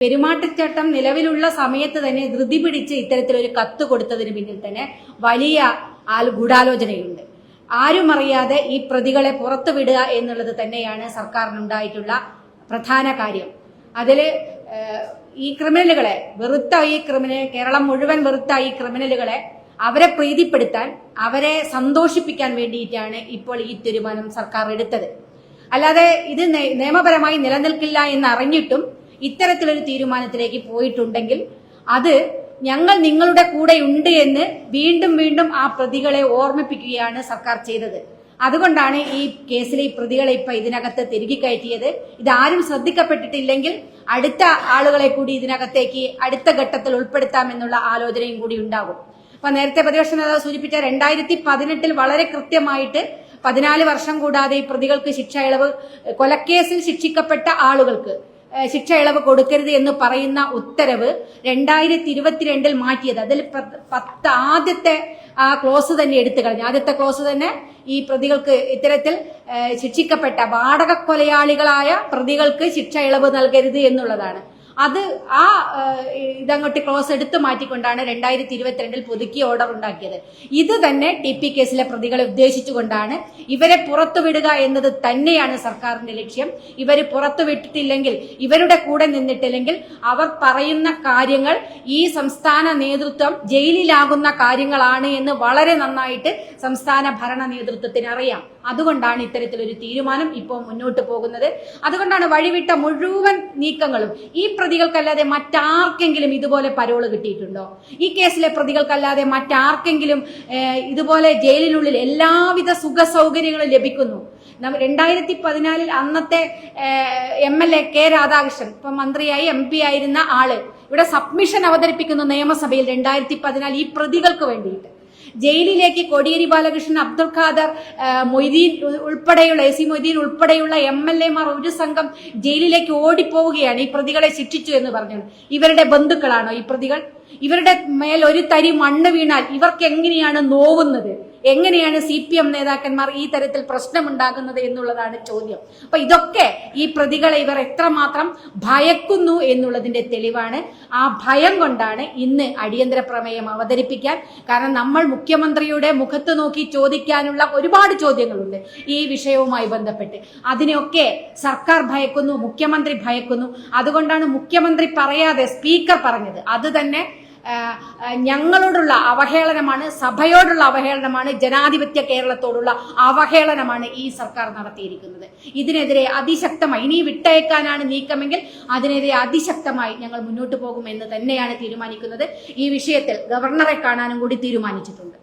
പെരുമാറ്റച്ചട്ടം നിലവിലുള്ള സമയത്ത് തന്നെ ധൃതി പിടിച്ച് ഇത്തരത്തിലൊരു കത്ത് കൊടുത്തതിന് പിന്നിൽ തന്നെ വലിയ ആൽ- ഗൂഢാലോചനയുണ്ട്. ആരും അറിയാതെ ഈ പ്രതികളെ പുറത്തു വിടുക എന്നുള്ളത് തന്നെയാണ് സർക്കാരിനുണ്ടായിട്ടുള്ള പ്രധാന കാര്യം. അതിൽ ഈ ക്രിമിനലുകളെ വെറുത്ത ഈ ക്രിമിനൽ കേരളം മുഴുവൻ വെറുത്ത ഈ ക്രിമിനലുകളെ അവരെ പ്രീതിപ്പെടുത്താൻ അവരെ സന്തോഷിപ്പിക്കാൻ വേണ്ടിയിട്ടാണ് ഇപ്പോൾ ഈ തീരുമാനം സർക്കാർ എടുത്തത്. അല്ലാതെ ഇത് നിയമപരമായി നിലനിൽക്കില്ല എന്ന് അറിഞ്ഞിട്ടും ഇത്തരത്തിലൊരു തീരുമാനത്തിലേക്ക് പോയിട്ടുണ്ടെങ്കിൽ അത് ഞങ്ങൾ നിങ്ങളുടെ കൂടെ ഉണ്ട് എന്ന് വീണ്ടും വീണ്ടും ആ പ്രതികളെ ഓർമ്മിപ്പിക്കുകയാണ് സർക്കാർ ചെയ്തത്. അതുകൊണ്ടാണ് ഈ കേസിലെ ഈ പ്രതികളെ ഇപ്പൊ ഇതിനകത്ത് തിരികെ കയറ്റിയത്. ഇതാരും ശ്രദ്ധിക്കപ്പെട്ടിട്ടില്ലെങ്കിൽ അടുത്ത ആളുകളെ കൂടി ഇതിനകത്തേക്ക് അടുത്ത ഘട്ടത്തിൽ ഉൾപ്പെടുത്താമെന്നുള്ള ആലോചനയും കൂടി ഉണ്ടാകും. അപ്പൊ നേരത്തെ പ്രതിപക്ഷ നേതാവ് സൂചിപ്പിച്ച രണ്ടായിരത്തി പതിനെട്ടിൽ വളരെ കൃത്യമായിട്ട് പതിനാല് വർഷം കൂടാതെ ഈ പ്രതികൾക്ക് ശിക്ഷ ഇളവ് കൊലക്കേസിൽ ശിക്ഷിക്കപ്പെട്ട ആളുകൾക്ക് ശിക്ഷ ഇളവ് കൊടുക്കരുത് എന്ന് പറയുന്ന ഉത്തരവ് രണ്ടായിരത്തി ഇരുപത്തിരണ്ടിൽ മാറ്റിയത്. അതിൽ പത്ത് ആദ്യത്തെ ആ ക്ലോസ് തന്നെ എടുത്തു കളഞ്ഞു. ആദ്യത്തെ ക്ലോസ് തന്നെ ഈ പ്രതികൾക്ക് ഇത്തരത്തിൽ ശിക്ഷിക്കപ്പെട്ട വാടക കൊലയാളികളായ പ്രതികൾക്ക് ശിക്ഷ ഇളവ് നൽകരുത് എന്നുള്ളതാണ്. അത് ആ ഇതങ്ങോട്ട് ക്ലോസ് എടുത്തു മാറ്റിക്കൊണ്ടാണ് രണ്ടായിരത്തി ഇരുപത്തിരണ്ടിൽ പുതുക്കിയ ഓർഡർ ഉണ്ടാക്കിയത്. ഇത് തന്നെ ടി പി കേസിലെ പ്രതികളെ ഉദ്ദേശിച്ചുകൊണ്ടാണ് ഇവരെ പുറത്തുവിടുക എന്നത് തന്നെയാണ് സർക്കാരിന്റെ ലക്ഷ്യം. ഇവർ പുറത്തുവിട്ടിട്ടില്ലെങ്കിൽ ഇവരുടെ കൂടെ നിന്നിട്ടില്ലെങ്കിൽ അവർ പറയുന്ന കാര്യങ്ങൾ ഈ സംസ്ഥാന നേതൃത്വം ജയിലിലാകുന്ന കാര്യങ്ങളാണ് എന്ന് വളരെ നന്നായിട്ട് സംസ്ഥാന ഭരണ നേതൃത്വത്തിന് അറിയാം. അതുകൊണ്ടാണ് ഇത്തരത്തിലൊരു തീരുമാനം ഇപ്പോൾ മുന്നോട്ട് പോകുന്നത്. അതുകൊണ്ടാണ് വഴിവിട്ട മുഴുവൻ നീക്കങ്ങളും. ഈ പ്രതികൾക്കല്ലാതെ മറ്റാർക്കെങ്കിലും ഇതുപോലെ പരോൾ കിട്ടിയിട്ടുണ്ടോ? ഈ കേസിലെ പ്രതികൾക്കല്ലാതെ മറ്റാർക്കെങ്കിലും ഇതുപോലെ ജയിലിനുള്ളിൽ എല്ലാവിധ സുഖ സൗകര്യങ്ങളും ലഭിക്കുന്നു. രണ്ടായിരത്തി പതിനാലിൽ അന്നത്തെ M L A K Radhakrishnan ഇപ്പൊ മന്ത്രിയായി എം പി ആയിരുന്ന ആൾ ഇവിടെ സബ്മിഷൻ അവതരിപ്പിക്കുന്നു നിയമസഭയിൽ രണ്ടായിരത്തി പതിനാല് ഈ പ്രതികൾക്ക് വേണ്ടിയിട്ട്. ജയിലിലേക്ക് കോടിയേരി ബാലകൃഷ്ണൻ അബ്ദുൾ ഖാദർ മൊയ്തീൻ ഉൾപ്പെടെയുള്ള എ സി മൊയ്തീൻ ഉൾപ്പെടെയുള്ള എം എൽ എമാർ ഒരു സംഘം ജയിലിലേക്ക് ഓടിപ്പോവുകയാണ് ഈ പ്രതികളെ ശിക്ഷിച്ചു എന്ന് പറഞ്ഞു ഇവരുടെ ബന്ധുക്കളാണോ ഈ പ്രതികൾ? ഇവരുടെ മേൽ ഒരു തരി മണ്ണ് വീണാൽ ഇവർക്ക് എങ്ങനെയാണ് നോവുന്നത്? എങ്ങനെയാണ് സി പി എം നേതാക്കന്മാർ ഈ തരത്തിൽ പ്രശ്നമുണ്ടാകുന്നത് എന്നുള്ളതാണ് ചോദ്യം. അപ്പൊ ഇതൊക്കെ ഈ പ്രതികളെ ഇവർ എത്രമാത്രം ഭയക്കുന്നു എന്നുള്ളതിന്റെ തെളിവാണ്. ആ ഭയം കൊണ്ടാണ് ഇന്ന് അടിയന്തര പ്രമേയം അവതരിപ്പിക്കാൻ. കാരണം നമ്മൾ മുഖ്യമന്ത്രിയുടെ മുഖത്ത് നോക്കി ചോദിക്കാനുള്ള ഒരുപാട് ചോദ്യങ്ങളുണ്ട് ഈ വിഷയവുമായി ബന്ധപ്പെട്ട്. അതിനെയൊക്കെ സർക്കാർ ഭയക്കുന്നു മുഖ്യമന്ത്രി ഭയക്കുന്നു. അതുകൊണ്ടാണ് മുഖ്യമന്ത്രി പറയാതെ സ്പീക്കർ പറഞ്ഞത്. അത് തന്നെ ഞങ്ങളോടുള്ള അവഹേളനമാണ് സഭയോടുള്ള അവഹേളനമാണ് ജനാധിപത്യ കേരളത്തോടുള്ള അവഹേളനമാണ് ഈ സർക്കാർ നടത്തിയിരിക്കുന്നത്. ഇതിനെതിരെ അതിശക്തമായി ഇനി വിട്ടയക്കാനാണ് നീക്കമെങ്കിൽ അതിനെതിരെ അതിശക്തമായി ഞങ്ങൾ മുന്നോട്ട് പോകുമെന്ന് തന്നെയാണ് തീരുമാനിക്കുന്നത്. ഈ വിഷയത്തിൽ ഗവർണറെ കാണാനും കൂടി തീരുമാനിച്ചിട്ടുണ്ട്.